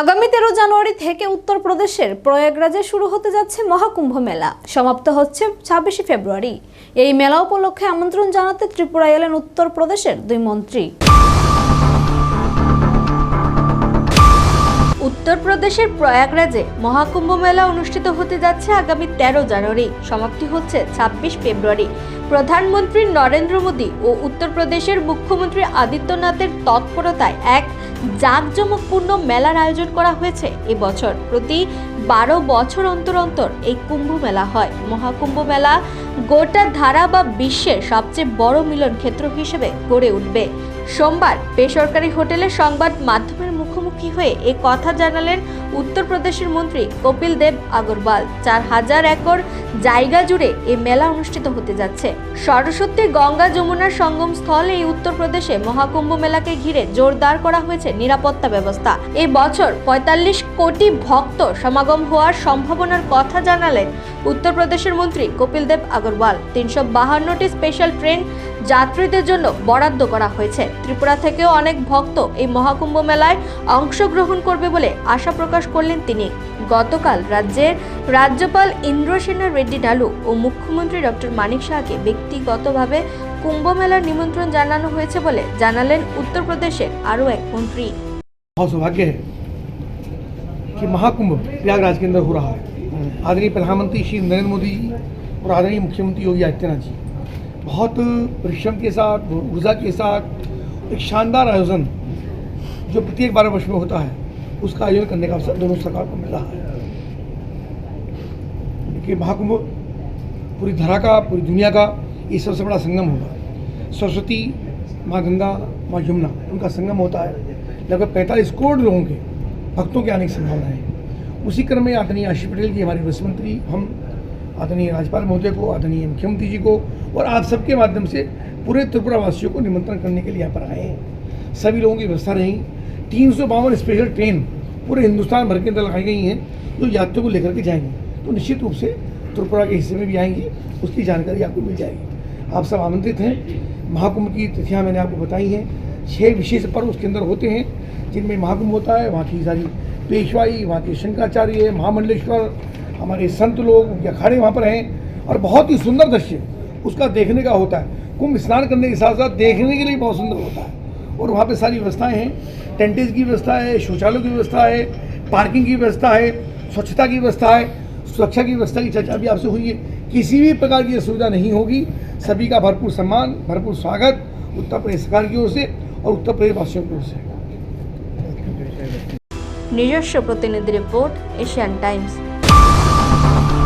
আগামী তেরো জানুয়ারি থেকে উত্তরপ্রদেশের প্রয়াগরাজে শুরু হতে যাচ্ছে মহাকুম্ভ মেলা। সমাপ্ত হচ্ছে ছাব্বিশে ফেব্রুয়ারি। এই মেলা উপলক্ষে আমন্ত্রণ জানাতে ত্রিপুরা এলেন উত্তরপ্রদেশের দুই মন্ত্রী। উত্তরপ্রদেশের প্রয়াগরাজে মহাকুম্ভ মেলা অনুষ্ঠিত হতে যাচ্ছে আগামী তেরো জানুয়ারি। সমাপ্তি হচ্ছে ছাব্বিশ ফেব্রুয়ারি। প্রধানমন্ত্রী নরেন্দ্র মোদী ও উত্তরপ্রদেশের মুখ্যমন্ত্রী আদিত্যনাথের তৎপরতায় এক জাঁকজমকপূর্ণ মেলার আয়োজন করা হয়েছে। এবছর প্রতি বারো বছর অন্তর অন্তর এই কুম্ভ মেলা হয়। মহাকুম্ভ মেলা গোটা ধারা বা বিশ্বের সবচেয়ে বড় মিলন ক্ষেত্র হিসেবে গড়ে উঠবে। সোমবার বেসরকারি হোটেলে সংবাদ মাধ্যমের মুখোমুখি হয়ে এ কথা জানালেন উত্তরপ্রদেশের মন্ত্রী কপিল দেব আগরওয়াল। চার হাজার একর জায়গা জুড়ে এই মেলা অনুষ্ঠিত হতে যাচ্ছে। সরস্বতী গঙ্গা যমুনার সঙ্গম স্থল এই উত্তরপ্রদেশে মহাকুম্ভ মেলাকে ঘিরে জোরদার করা হয়েছে নিরাপত্তা ব্যবস্থা। এই বছর পঁয়তাল্লিশ কোটি ভক্ত সমাগম হওয়ার সম্ভাবনার কথা জানালেন উত্তরপ্রদেশের মন্ত্রী কপিল দেব আগরওয়াল। তিনশো বাহান্নটি স্পেশাল ট্রেন যাত্রীদের জন্য বরাদ্দ করা হয়েছে। ত্রিপুরা থেকেও অনেক ভক্ত এই মহাকুম্ভ মেলায় অংশগ্রহণ করবে বলে আশা প্রকাশ করলেন তিনি গতকাল রাজ্যের রাজ্যপাল ইন্দ্রসেনা রেড্ডি ডালু ও মুখ্যমন্ত্রী ডক্টর মানিক শাহকে ব্যক্তিগতভাবে কুম্ভ মেলার নিমন্ত্রণ জানানো হয়েছে বলে জানালেন উত্তরপ্রদেশের আরও এক মন্ত্রী बहुत सौभाग्य है कि महाकुंभ प्रयागराज के अंदर हो रहा है आदरणीय प्रधानमंत्री श्री नरेंद्र मोदी जी और आदरणीय मुख्यमंत्री योगी आदित्यनाथ जी बहुत परिश्रम के साथ ऊर्जा के साथ एक शानदार आयोजन जो प्रत्येक बारह वर्ष में होता है, उसका आयोजन करने का अवसर दोनों सरकार को मिल रहा है। देखिए, महाकुंभ पूरी धरा का, पूरी दुनिया का ये सबसे बड़ा संगम होगा। सरस्वती, माँ गंगा, माँ यमुना, उनका संगम होता है। लगभग पैंतालीस करोड़ लोगों के भक्तों के आने की संभावना है। उसी क्रम में आदरणीय आशीष पटेल जी, हमारे वित्त मंत्री हम आदरणीय राज्यपाल महोदय को, आदरणीय मुख्यमंत्री जी को और आप सबके माध्यम से पूरे त्रिपुरा वासियों को निमंत्रण करने के लिए यहाँ पर आए हैं। सभी लोगों की व्यवस्था रही। तीन सौ बावन स्पेशल ट्रेन पूरे हिंदुस्तान भर के अंदर लगाई गई हैं, जो यात्रियों को लेकर के जाएँगे। तो निश्चित रूप से त्रिपुरा के हिस्से में भी आएँगी, उसकी जानकारी आपको मिल जाएगी। आप सब आमंत्रित हैं। महाकुंभ की तिथियाँ मैंने आपको बताई हैं। छः विशेष पर्व उसके अंदर होते हैं, जिनमें महाकुंभ होता है, वहाँ की सारी पेशवाई, वहाँ के शंकराचार्य, महामंडलेश्वर हमारे संत लोग उनके अखाड़े वहाँ पर हैं और बहुत ही सुंदर दृश्य उसका देखने का होता है कुंभ स्नान करने के साथ साथ देखने के लिए बहुत सुंदर होता है और वहाँ पे सारी व्यवस्थाएं हैं टेंटेज की व्यवस्था है शौचालयों की व्यवस्था है पार्किंग की व्यवस्था है स्वच्छता की व्यवस्था है सुरक्षा की व्यवस्था की चर्चा भी आपसे हुई है किसी भी प्रकार की असुविधा नहीं होगी सभी का भरपूर सम्मान भरपूर स्वागत उत्तर प्रदेश सरकार की ओर से और उत्तर प्रदेश वासियों की ओर से নিজস্ব প্রতিনিধি report Asian Times Thank you.